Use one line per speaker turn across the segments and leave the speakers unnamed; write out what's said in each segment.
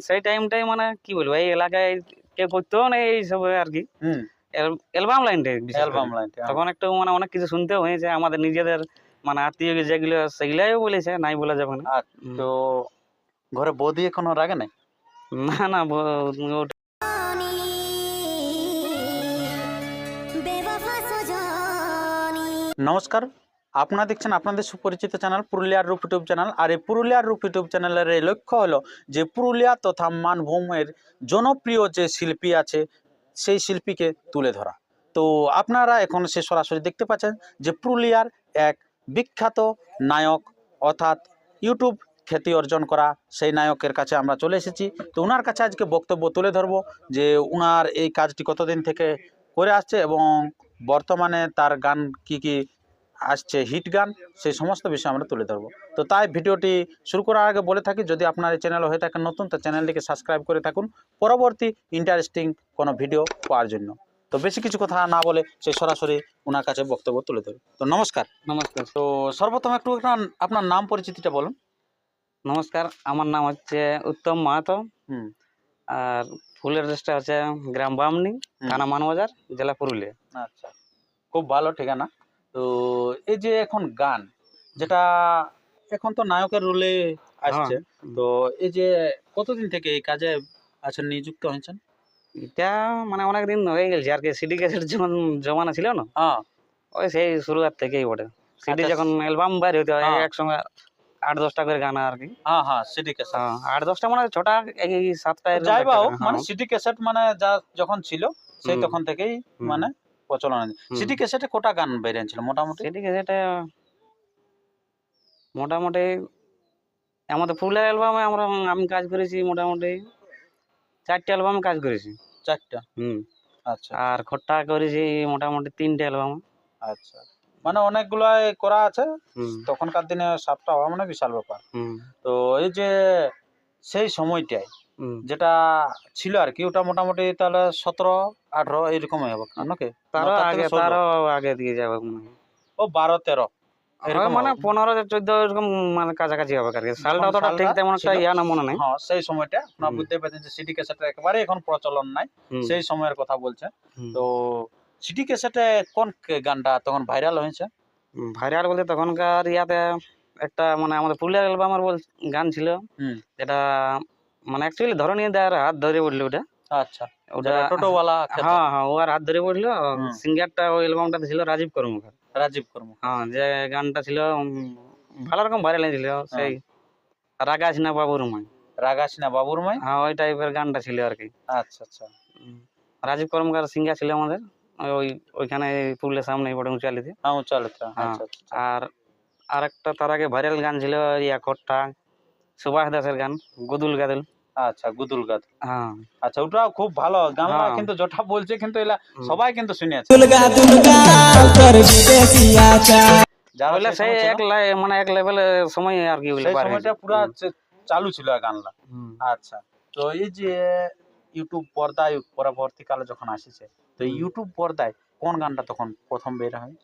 সেই টাইমটাই মানে কি বলব এই এলাকায় কেউ করতো না এইসব আর কি
হুম।
অ্যালবাম লাইনটাই
অ্যালবাম লাইন
তখন একটু মানে অনেক কিছু শুনতে হয়েছে আমাদের নিজেদের মানে আত্মীয় যেগুলো সেগুলাই বলেছে নাই বলা যাবে না। হুম।
তো ঘরে বৌদি এখনও রাগে নাই?
না না
নমস্কার। আপনারা দেখছেন আপনাদের সুপরিচিত চ্যানেল পুরুলিয়ার রূপ ইউটিউব চ্যানেল, আর এই পুরুলিয়ার রূপ ইউটিউব চ্যানেলের এই লক্ষ্য হলো যে পুরুলিয়া তথা মানভূমের জনপ্রিয় যে শিল্পী আছে, সেই শিল্পীকে তুলে ধরা। তো আপনারা এখন সে সরাসরি দেখতে পাচ্ছেন যে পুরুলিয়ার এক বিখ্যাত নায়ক, অর্থাৎ ইউটিউব খ্যাতি অর্জন করা সেই নায়কের কাছে আমরা চলে এসেছি। তো ওনার কাছে আজকে বক্তব্য তুলে ধরব যে ওনার এই কাজটি কতদিন থেকে করে আসছে এবং বর্তমানে তার গান কি কি আসছে হিট গান সেই সমস্ত বিষয় আমরা তুলে ধরবো। তো তাই ভিডিওটি শুরু করার আগে বলে থাকি যদি আপনার এই চ্যানেল হয়ে থাকেন নতুন তো চ্যানেলটিকে সাবস্ক্রাইব করে থাকুন। পরবর্তী ইন্টারেস্টিং কোনো ভিডিও পাওয়ার জন্য। তো বেশি কিছু কথা না বলে সে সরাসরি ওনার কাছে বক্তব্য তুলে ধরি তো নমস্কার।
নমস্কার।
তো সর্বপ্রথম একটু আপনার নাম পরিচিতিটা বলুন।
নমস্কার আমার নাম হচ্ছে উত্তম মাহাতো।
হুম।
আর ফুলের ড্রেসটা হচ্ছে গ্রাম বামনি থানা মানবাজার জেলা পুরুলিয়া।
আচ্ছা। খুব ভালো ঠিকানা। তো এই যে এখন গান যেটা এখন তো নায়কের রোলে আসছে
হ্যাঁ।
তো এই যে কতদিন থেকে এই কাজে আছেন নিযুক্ত হয়েছেন
এটা মানে অনেক দিন হয়ে গেছে আর কি সিডি ক্যাসেট যখন জমানা ছিল না
হ্যাঁ
ওই সেই শুরুয়ার থেকেই বটে সিডি
আচ্ছা।
যখন অ্যালবাম বাইর হইতে হয়
হ্যাঁ।
একসঙ্গে আট দশটা করে গান আর কি
হ্যাঁ হ্যাঁ সিডি ক্যাসেট
আট দশটা মানে ছটা এই সাতটা
যাই বা মানে। সিডি ক্যাসেট মানে যা যখন ছিল সেই তখন থেকেই মানে প্রচলন
হুম।
সিডি ক্যাসেটে কোটা গান বেরিয়েছিল মোটামুটি।
সিডি ক্যাসেটে মোটামুটি আমাদের ফুলের অ্যালবামে আমরা আমি কাজ করেছি মোটামুটি চারটে অ্যালবামে কাজ করেছি।
চারটা?
হুম।
আচ্ছা।
আর খট্টা করেছি মোটামুটি তিনটে অ্যালবাম।
আচ্ছা। মানে অনেকগুলো করা আছে। তখনকার দিনে সাতটা হওয়া মানে বিশাল ব্যাপার।
হুম।
তো এই যে সেই সময়টায় যেটা ছিল আর কি ওটা মোটামুটি তাহলে সতেরো আঠারো এইরকমই হবে নাকি?
তারও আগে তারও আগে দিয়ে যাবে
ও বারো তেরো। এরকম
মানে পনেরো চোদ্দ এরকম মানে কাছাকাছি হবে আর কি সালটা অতটা ঠিক তেমন একটা ইয়া না মনে নেই।
হ্যাঁ সেই সময়টা। আপনারা বুঝতে পারছেন যে ক্যাসেটের একেবারে এখন প্রচলন নাই। সেই সময়ের কথা বলছেন। তো সিডি ক্যাসেটে কোন গানটা তখন ভাইরাল হয়েছে?
ভাইরাল বলতে তখনকার ইয়াতে একটা মানে আমাদের পুরুলিয়ার অ্যালবামের বল গান ছিল। যেটা মানে অ্যাকচুয়ালি ধরনী দেয়ার হাত ধরে পড়ল ওটা।
আচ্ছা।
ওটা
টোটোওয়ালা খেত,
হ্যাঁ হ্যাঁ ও আর হাত ধরে পড়ল। সিঙ্গারটা ওই অ্যালবামটাতে ছিল রাজীব কর্মকার।
রাজীব কর্ম
হ্যাঁ যে গানটা ছিল ভালো রকম ভাইরাল হয়েছিল সেই রাগাস না বাবুর মাই।
রাগাসিনা বাবুর মাই?
হ্যাঁ ওই টাইপের গানটা ছিল আর কি।
আচ্ছা আচ্ছা।
রাজীব কর্মকার সিঙ্গার ছিল আমাদের ওই ওইখানে পুরুলিয়ার সামনে বড় উঁচালিতে।
হ্যাঁ চলো চলো
হ্যাঁ।
আচ্ছা আচ্ছা
আর আরেকটা তার আগে ভাইরাল গান ছিল ইয়া খট্টা সুভাষ দাসের গান গুদুল গাদুল।
আচ্ছা গুদুল গাদ।
হ্যাঁ।
আচ্ছা ওটাও খুব ভালো। গান
হ্যাঁ।
কিন্তু যেটা বলছে কিন্তু এলা সবাই কিন্তু
বিদেশিয়া চা
যারা সেই
এক লাই- মানে এক লেভেলে সময় আর কি বার
সময়টা। পুরা চালু ছিল
হুম।
আচ্ছা তো এই যে ইউটিউব পর্দায় পরবর্তীকালে যখন আসিছে তো ইউটিউব পর্দায় কোন গানটা তখন প্রথম বের হয়?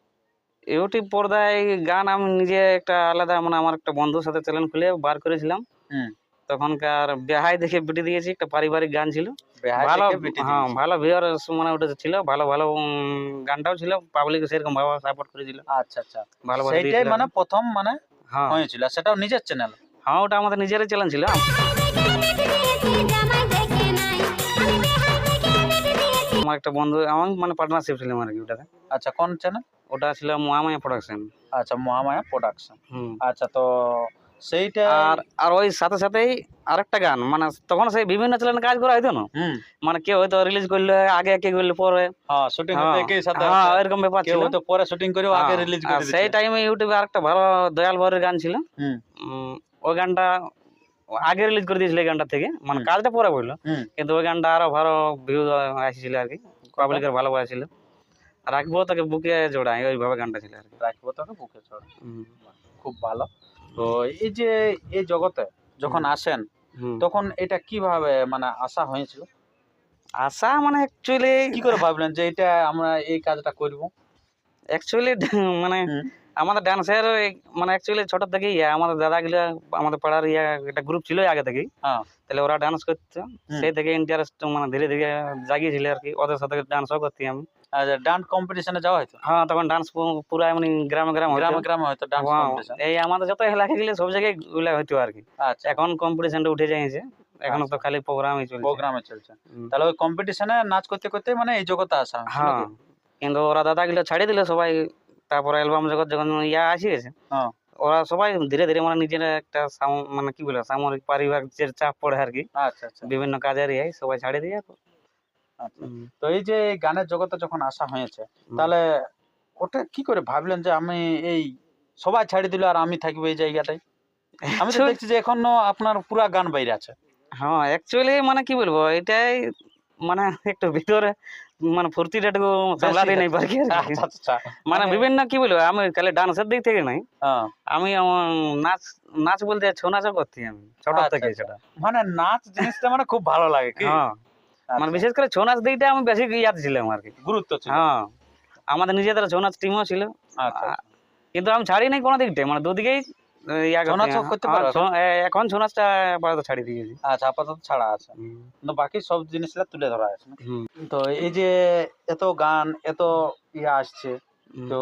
ইউটিউব পর্দায় গান আমি নিজে একটা আলাদা মানে আমার একটা বন্ধুর সাথে চ্যানেল খুলে বার করেছিলাম।
হুম।
তখনকার বেহাই দেখে বিটি দিয়েছি একটা পারিবারিক গান ছিল।
বেহাই
ভালো
থেকে বিটি
হ্যাঁ
দিয়েছে।
ভালো ভিউয়ার মানে ওটা ছিল ভালো ভালো উম, গানটাও ছিল পাবলিক সেরকম ভাবে সাপোর্ট করেছিল।
আচ্ছা আচ্ছা।
ভালোবাসা
সেইটাই
দিয়েছিল।
মানে প্রথম মানে
হ্যাঁ।
হয়েছিল আর সেটাও নিজের চ্যানেল
হ্যাঁ ওটা আমাদের নিজেরই চ্যানেল ছিল। আমার একটা বন্ধু আমার মানে পার্টনারশিপ ছিল আর কি ওটাতে।
আচ্ছা কোন চ্যানেল
ওটা ছিল মহামায়া প্রোডাকশন
আচ্ছা মহামায়া প্রোডাকশন
হুম।
আচ্ছা তো সেইটা
আর আর ওই সাথে সাথেই আরেকটা গান মানে তখন সেই বিভিন্ন চ্যানেলে কাজ করা হইতো না? মানে কেউ হয়তো রিলিজ করলে আগে কে করলে পরে।
হ্যাঁ শুটিং
হ্যাঁ,
একই সাথে
হ্যাঁ এরকম ব্যাপার ছিল।
হয়তো পরে শুটিং করেও আগে রিলিজ করে
সেই টাইমে ইউটিউবে আরেকটা ভালো দয়াল গান ছিল। ওই গানটা আগে রিলিজ করে দিয়েছিল এই গানটা থেকে। মানে। কাজটা পরে বলল। কিন্তু ওই গানটা আরও ভালো ভিউ আসছিল আর কি। পাবলিকের ভালোবাসা ছিল। রাখব তাকে বুকে জোড়াই ওইভাবে গানটা ছিল আর কি।
রাখব তোকে বুকে খুব ভালো। তো এই যে এই জগতে যখন আসেন তখন এটা কীভাবে মানে আশা হয়েছিল?
আশা মানে অ্যাকচুয়ালি
কি করে ভাবলেন যে এটা আমরা এই কাজটা করব?
অ্যাকচুয়ালি মানে আমাদের ডান্সের মানে অ্যাকচুয়ালি ছোট থেকেই ইয়া আমাদের দাদাগুলো আমাদের পাড়ার ইয়া একটা গ্রুপ ছিল আগে থেকেই।
হ্যাঁ।
তাহলে ওরা ডান্স করতো। সেই থেকে ইন্টারেস্ট মানে ধীরে ধীরে জাগিয়েছিল আর কি। ওদের সাথে ডান্সও করতি আমি
ডান্স কম্পিটিশনে যাওয়া হয়তো?
হ্যাঁ তখন ডান্স পুরো মানে গ্রামে গ্রামে
গ্রামে গ্রামে হয়তো ডান্স কম্পিটিশন
এই আমাদের যত এলাকা গেলে সব জায়গায় ওগুলা হইতো আর কি।
আচ্ছা।
এখন কম্পিটিশনটা উঠে যাইছে। এখন তো খালি প্রোগ্রামই চলছে।
প্রোগ্রামে চলছে। তাহলে ওই কম্পিটিশনে নাচ করতে করতে মানে এই জগতে আসা
হ্যাঁ। কিন্তু ওরা দাদাগুলো ছাড়িয়ে দিলে সবাই। তারপরে অ্যালবাম জগৎ যখন ইয়া আসি গেছে
হ্যাঁ।
ওরা সবাই ধীরে ধীরে মানে নিজের একটা সাম- মানে কি বলে সামরিক পারিবারিক চাপ পড়ে আর কি।
আচ্ছা আচ্ছা।
বিভিন্ন কাজের ইয়ে সবাই ছাড়িয়ে দিয়ে
আচ্ছা তো এই যে গানের জগতে যখন আসা হয়েছে তাহলে ওটা কি করে ভাবলেন যে আমি এই সবাই ছাড়ি দিল আর আমি থাকব এই জায়গাটাই আমি তো দেখছি যে এখনও আপনার পুরা গান বাইরে আছে।
হ্যাঁ অ্যাকচুয়ালি মানে কি বলব এটাই মানে একটু ভিতরে মানে ফুর্তিটা একটু সামলাতে নেই পারি।
আচ্ছা আচ্ছা
মানে বিভিন্ন কি বলব আমি খালি ডান্সের দিক থেকে নাই। আমি আমার নাচ নাচ বলতে ছৌ নাচও করতি আমি ছোট
আচ্ছা,
থেকে
আচ্ছা।
সেটা।
মানে নাচ জিনিসটা মানে খুব ভালো লাগে কি?
হ্যাঁ। মানে
আচ্ছা,
বিশেষ করে ছৌ নাচ দিকটা আমি বেশি ইয়াদ ছিলাম আর কি।
গুরুত্ব ছিল।
হ্যাঁ আমাদের নিজেদের ছৌ নাচ টিমও ছিল।
আচ্ছা
কিন্তু আমি ছাড়ি নাই কোনো দিকটাই। মানে দুদিকেই আহ,
ছৌ
করতে-
নাচও করতে পারো
ছৌ- এ- এখন ছৌ নাচটা আপাতত ছাড়ি দিয়েছি।
আচ্ছা আপাতত ছাড়া আছে। কিন্তু বাকি সব জিনিসগুলা তুলে ধরা আছে। না? তো এই যে এত গান এত ইয়ে আসছে তো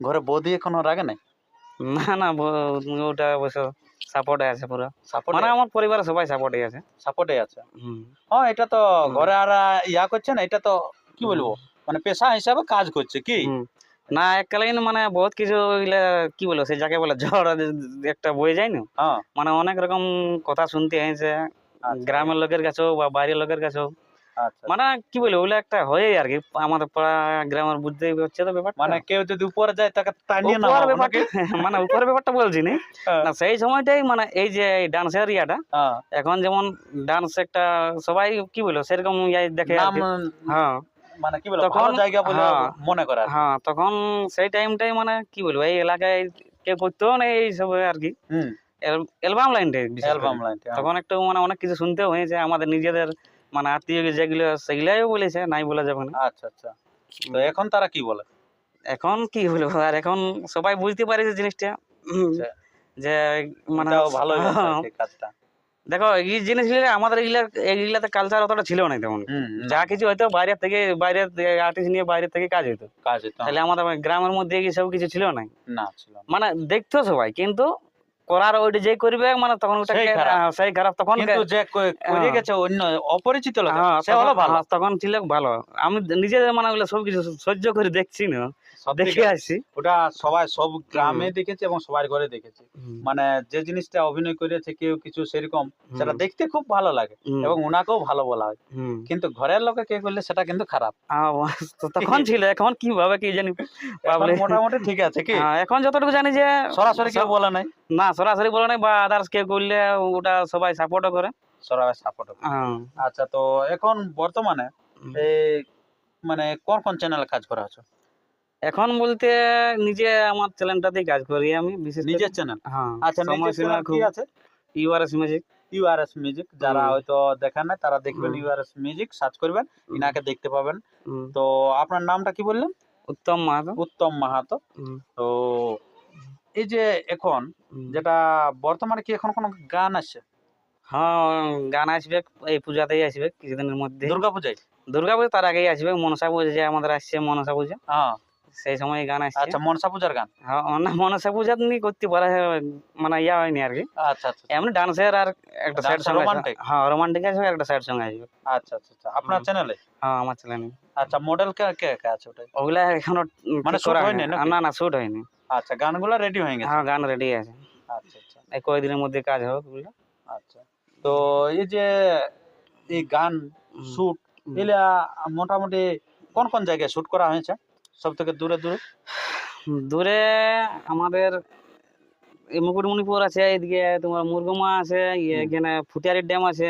ঘরে বৌদি এখনও রাগে নাই?
না না ওটা অবশ্য সাপোর্টে আছে পুরো।
সাপোর্ট
মানে আমার পরিবারের সবাই সাপোর্টে আছে।
সাপোর্টে আছে? হ্যাঁ এটা তো ঘরে আর ইয়া করছে না এটা তো কি বলব? মানে পেশা হিসাবে কাজ করছে কি?
না এককালীন মানে বহুত কিছু কি বলব সে যাকে বলে ঝড় একটা বয়ে যায় না।
হ্যাঁ।
মানে অনেক রকম কথা শুনতে হয়েছে
আচ্ছা,
গ্রামের লোকের কাছেও বা বাইরের লোকের কাছেও। মানে কি বলব ওগুলো একটা হয়েই আর কি আমাদের পাড়া গ্রামের বুঝতেই হচ্ছে তো ব্যাপারটা।
মানে কেউ যদি উপরে যায় তাকে টানিয়ে না
মানে উপরের ব্যাপারটা বলছি না।
হ্যাঁ।
না সেই সময়টাই মানে এই যে ডান্সের ইয়াটা
হ্যাঁ।
এখন যেমন ডান্স একটা সবাই কি বলব সেরকম দেখে হ্যাঁ।
মানে কি বলব
তখন-
জায়গা বলে
হ্যাঁ।
মনে করে
হ্যাঁ তখন সেই টাইমটাই মানে কি বলব এই এলাকায় কেউ করতো না এই সব আর কি। অ্যালবাম
লাইন
তখন একটু মানে অনেক কিছু শুনতেও হয়েছে আমাদের নিজেদের মানে আত্মীয় যেগুলো সেগুলাই বলেছে নাই বলা যাবে না।
আচ্ছা আচ্ছা। তো এখন তারা কি বলে?
এখন কি বলব? আর এখন সবাই বুঝতে পারেছে জিনিসটা।
আচ্ছা।
যে মানে
হয়েছে
হ্যাঁ,
কাজটা।
দেখো এই জিনিসগুলো আমাদের এগুলা এইগুলাতে কালচার অতটা ছিল না তেমন। যা কিছু হয়তো বাইরে থেকে বাইরে আর্টিস্ট নিয়ে বাইরে থেকে কাজ হইতো।
কাজ হতো
তাহলে আমাদের গ্রামের মধ্যে সব কিছু ছিল না
না ছিল
মানে দেখতো সবাই কিন্তু করার ওইটা যে করবে মানে তখন
সেই খারাপ।
তখন
কিন্তু যে করে। গেছে অন্য অপরিচিত লোক
হ্যাঁ,
সে হলো ভালো।
হ্যাঁ, তখন ছিল ভালো। আমি নিজে মানে ওগুলো সব কিছু সহ্য করে দেখছি না। দেখে আসছি।
ওটা সবাই সব গ্রামে দেখেছে এবং সবার ঘরে দেখেছে। মানে যে জিনিসটা অভিনয় করেছে কেউ কিছু সেরকম সেটা দেখতে খুব ভালো লাগে এবং ওনাকেও ভালো বলা হয়। কিন্তু ঘরের লোকে কে করলে সেটা কিন্তু খারাপ।
তখন ছিল এখন কি ভাবে কি জানি
মোটামুটি ঠিক আছে কি?
এখন যতটুকু জানি যে
সরাসরি কেউ বলে নাই।
না সরাসরি বলে নাই বা আদার্স কেউ করলে ওটা সবাই সাপোর্টও করে?
সরাসরি সাপোর্ট
হ্যাঁ,
আচ্ছা তো এখন বর্তমানে এই মানে কোন কোন চ্যানেলে কাজ করা হচ্ছে?
এখন বলতে নিজে আমার চ্যানেলটাতেই কাজ করি আমি বিশেষ
নিজের চ্যানেল
হ্যাঁ
আচ্ছা
সময় সীমা
কি আছে?
ইউআরএস ম্যাজিক
ইউআরএস মিউজিক যারা হয়তো দেখেন না তারা দেখবেন। ইউআরএস মিউজিক সার্চ করবেন ইনাকে দেখতে পাবেন। তো আপনার নামটা কি বললেন?
উত্তম মাহাতো।
উত্তম মাহাতো। তো এই যে এখন যেটা বর্তমানে কি এখন কোনো গান আছে?
হ্যাঁ গান আসবে এই পূজাতেই আসবে কিছুদিনের মধ্যে।
দুর্গা পূজায়
দুর্গা পুজো তার আগেই আসবে মনসা পুজো যে আমাদের আসছে মনসা পুজো।
হ্যাঁ।
সেই সময় গান আসছে।
আচ্ছা মনসা পূজার গান?
হ্যাঁ না মনসা পূজা নিয়ে করতে পারা মানে ইয়া হয়নি আর কি।
আচ্ছা আচ্ছা
এমনি ডান্সের আর একটা সাইড সং
romantic?
হ্যাঁ রোমান্টিক আসবে একটা সাইড সং আসবে।
আচ্ছা আচ্ছা আচ্ছা। আপনার চ্যানেলে
হ্যাঁ আমার চ্যানেল
আচ্ছা মডেল কে কে আছে ওটাই?
ওগুলা এখনও
মানে হয়নি
হয়নি। না না শুট হয়নি।
আচ্ছা গানগুলো রেডি হয়ে গেছে?
হ্যাঁ গান রেডি আছে।
আচ্ছা আচ্ছা।
এই কয়েকদিনের মধ্যে কাজ হবে ওগুলো
আচ্ছা। তো এই যে এই গান শুট এগুলা মোটামুটি কোন কোন জায়গায় শুট করা হয়েছে? সব থেকে দূরে দূরে?
দূরে আমাদের এই মুকুটমণিপুর আছে এদিকে তোমার মুরগুমা আছে ইয়ে এখানে ফুটিয়ারি ড্যাম আছে।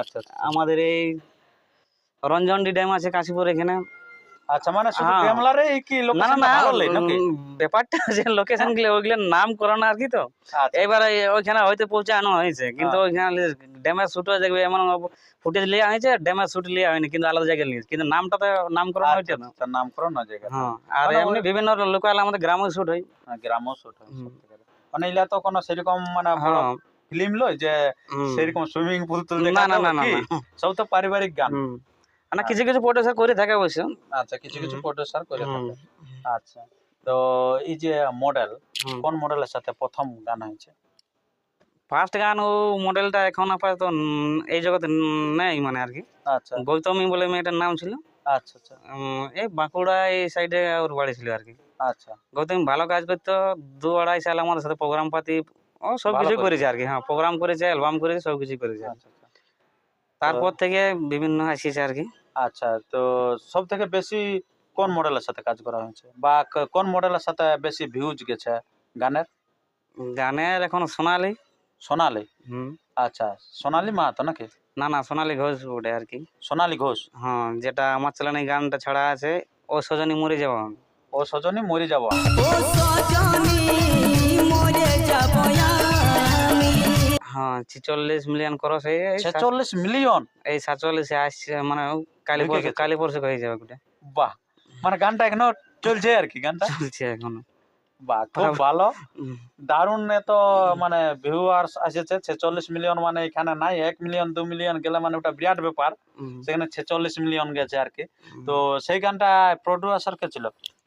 আচ্ছা আচ্ছা।
আমাদের এই রঞ্জনডি ড্যাম আছে কাশীপুর এখানে।
আচ্ছা মানে শুধু
হ্যাঁ।
কি
না না
লোকেশন ভালো লাগে নাকি?
ব্যাপারটা যে লোকেশনগুলো নাম করানো আর কি তো।
আচ্ছা।
এবারে ওইখানে হয়তো পৌঁছানো হয়েছে কিন্তু। ওইখানে ড্যামের শুট হয়ে এমন ফুটেজ লিয়া হয়েছে ড্যামের শুট লিয়া হয়নি কিন্তু আলাদা জায়গায় নিয়েছে কিন্তু নামটা তো নামকরণ হয়েছে
আচ্ছা,
না
আচ্ছা, নামকরণ না জায়গা
হ্যাঁ আর
মানে
এমনি বিভিন্ন লোকাল আমাদের গ্রামে শুট হয়।
গ্রামও শুট হয় মানে ইলা তো কোনো সেরকম মানে ফিল্ম লয় যে সেরকম সুইমিং পুল তুল
না না? না।
সব তো পারিবারিক গান।
হুম। না কিছু কিছু প্রডিউসার করে থাকে অবশ্য।
আচ্ছা কিছু কিছু। প্রডিউসার করে থাকে। আচ্ছা তো এই যে মডেল কোন মডেলের সাথে প্রথম গান হয়েছে?
ফার্স্ট গান ও মডেলটা এখন আপাতত এই জগতে নেই মানে আর কি।
আচ্ছা।
গৌতমী বলে মেয়েটার নাম ছিল।
আচ্ছা আচ্ছা।
এই বাঁকুড়া এই সাইডে ওর বাড়ি ছিল আর কি।
আচ্ছা।
গৌতম ভালো কাজ করতো দু আড়াই সাল আমাদের সাথে প্রোগ্রাম পাতি ও সব কিছু
করেছে।
করেছে। আর কি হ্যাঁ প্রোগ্রাম করেছে অ্যালবাম করেছে সব কিছু করেছে।
আচ্ছা আচ্ছা।
তারপর থেকে বিভিন্ন আসিছে আর কি।
আচ্ছা তো সব থেকে বেশি কোন মডেলের সাথে কাজ করা হয়েছে? বা ক- কোন মডেলের সাথে বেশি ভিউজ গেছে গানের?
গানের এখন সোনালি।
সোনালি?
হুম।
আচ্ছা সোনালি মাহাতো নাকি?
না না সোনালি ঘোষ ওটা আর কি।
সোনালি ঘোষ?
হ্যাঁ যেটা আমার চ্যানেলে গানটা ছাড়া আছে ও সজনী মরে যাওয়া
ও সজনী মরে যাব
হ্যাঁ ছিচল্লিশ মিলিয়ন করস
ছেচল্লিশ মিলিয়ন
এই সাতচল্লিশে আসছে মানে কালী পরশু কালী পরশু হয়ে যাবে ওটা
বাহ। মানে গানটা এখনও চলছে আর কি গানটা?
চলছে এখনও।
বাহ খুব ভালো। দারুণ মানে ভিউয়ার্স ছেচল্লিশ মিলিয়ন মানে এখানে নাই এক মিলিয়ন দু মিলিয়ন গেলে মানে ওটা বিরাট ব্যাপার। সেখানে ছেচল্লিশ মিলিয়ন গেছে আর কি। তো সেই গানটা প্রডিউসার কে ছিল?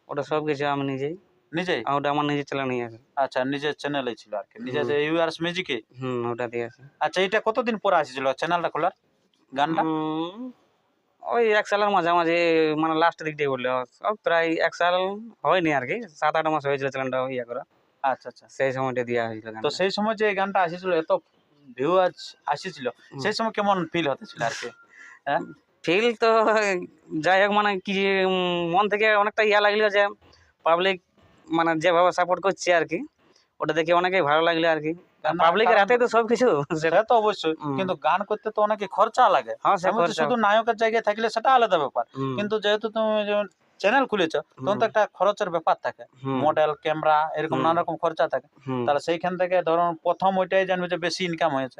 ওটা সব কিছু আমি নিজেই।
নিজেই?
আর ওটা আমার নিজে চ্যানেল আছে।
আচ্ছা নিজের চ্যানেলে ছিল আর কি। নিজের
হুম।
ইউআরএস মিউজিকে
হুম ওটা দিয়ে আছে।
আচ্ছা এটা কতদিন পরে আসছিল চ্যানেলটা খোলার? গানটা?
ওই এক সালের মাঝামাঝি মানে লাস্ট দিকটাই বললে সব প্রায় এক সাল হয়নি আর কি সাত আট মাস হয়েছিল চ্যানেলটা ইয়ে করা।
আচ্ছা আচ্ছা।
সেই সময়টা দেওয়া হয়েছিল
তো সেই সময় যে গানটা আসেছিল এত ভিউ আজ আসেছিল সেই সময় কেমন ফিল হতেছিল আর কি? হ্যাঁ?
ফিল তো যাই হোক মানে কি মন থেকে অনেকটা ইয়া লাগল যে পাবলিক মানে যেভাবে সাপোর্ট করছে আর কি ওটা দেখে অনেকেই ভালো লাগল আর কি পাবলিকের হাতে তো সব কিছু সেটা
তো অবশ্যই কিন্তু গান করতে তো অনেকে খরচা লাগে।
হ্যাঁ
শুধু নায়কের জায়গায় থাকলে সেটা আলাদা ব্যাপার। কিন্তু যেহেতু তুমি চ্যানেল খুলেছ তখন তো একটা খরচের ব্যাপার থাকে। মডেল ক্যামেরা এরকম। নানা রকম খরচা থাকে। তাহলে সেইখান থেকে ধরুন প্রথম ওইটাই জানবে যে বেশি ইনকাম হয়েছে।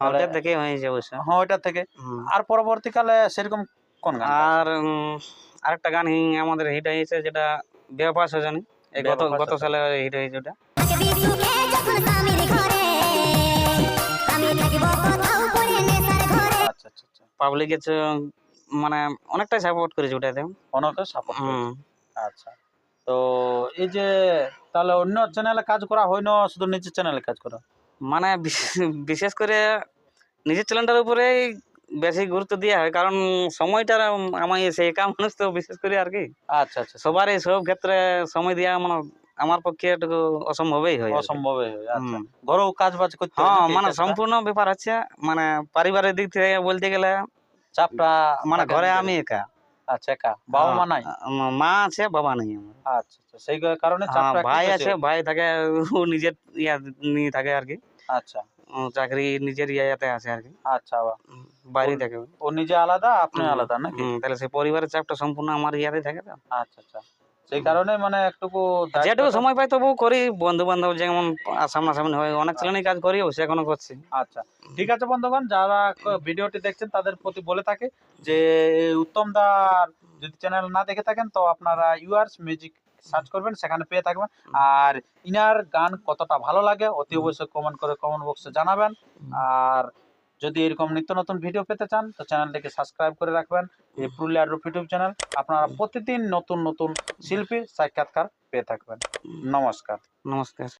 ওটা হয়েছে অবশ্য।
হ্যাঁ ওইটা থেকে। আর পরবর্তীকালে সেরকম কোন গান
আর আরেকটা গান আমাদের হিট হয়েছে যেটা বেপাস জানি এই গত গত সালে হিট হয়েছে ওটা।
ঘরে
আচ্ছা আচ্ছা। আচ্ছা
পাবলিকের মানে অনেকটাই সাপোর্ট করেছে ওটাতে।
অনেকে সাপোর্ট আচ্ছা। তো এই যে তাহলে অন্য চ্যানেলে কাজ করা হয় না শুধু নিজের চ্যানেলে কাজ করা?
মানে বিশেষ করে নিজের চ্যানেলটার উপরেই বেশি গুরুত্ব দেওয়া হয় কারণ সময়টা আমি সেই একা মানুষ তো বিশেষ করে আর কি।
আচ্ছা আচ্ছা।
সবারই সব ক্ষেত্রে সময় দেওয়া মানে আমার পক্ষে একটু অসম্ভবই হয় কি।
হয় আচ্ছা। ঘরেও কাজ বাজ করতে হ্যাঁ
মানে সম্পূর্ণ ব্যাপার হচ্ছে মানে পারিবারিক দিক থেকে বলতে গেলে
চাপটা
মানে ঘরে আমি একা।
আচ্ছা একা। বাবা মা নাই?
হ্যাঁ, মা আছে বাবা নেই আমার।
আচ্ছা আচ্ছা। সেই কারণে
হ্যাঁ, ভাই আছে ভাই থাকে ও নিজের ইয়া নিয়ে থাকে আর কি।
আচ্ছা।
চাকরি নিজের ইয়াতে আছে আর কি।
আচ্ছা।
বাইরে থাকে ও।
নিজে আলাদা আপনি আলাদা নাকি?
তাহলে সেই পরিবারের চাপটা সম্পূর্ণ আমার ইয়াতে থাকে তো।
আচ্ছা আচ্ছা। সেই কারণে মানে একটুকু
যেটুকু সময় পাই তবু করি বন্ধু বান্ধব যেমন সামনাসামনি হয় অনেক চ্যানেলই কাজ করি এখনও করছি।
আচ্ছা। ঠিক আছে বন্ধুগণ যারা ভিডিওটি দেখছেন তাদের প্রতি বলে থাকে যে উত্তম দার যদি চ্যানেল না দেখে থাকেন তো আপনারা ইউআরস মিউজিক সার্চ করবেন সেখানে পেয়ে থাকবেন। আর ইনার গান কতটা ভালো লাগে অতি অবশ্যই কমেন্ট করে কমেন্ট বক্সে জানাবেন। আর যদি এরকম নিত্য নতুন ভিডিও পেতে চান তো চ্যানেলটিকে সাবস্ক্রাইব করে রাখবেন এই পুরুলিয়ার রূপ ইউটিউব চ্যানেল আপনারা প্রতিদিন নতুন নতুন শিল্পী সাক্ষাৎকার পেয়ে থাকবেন। নমস্কার।
নমস্কার।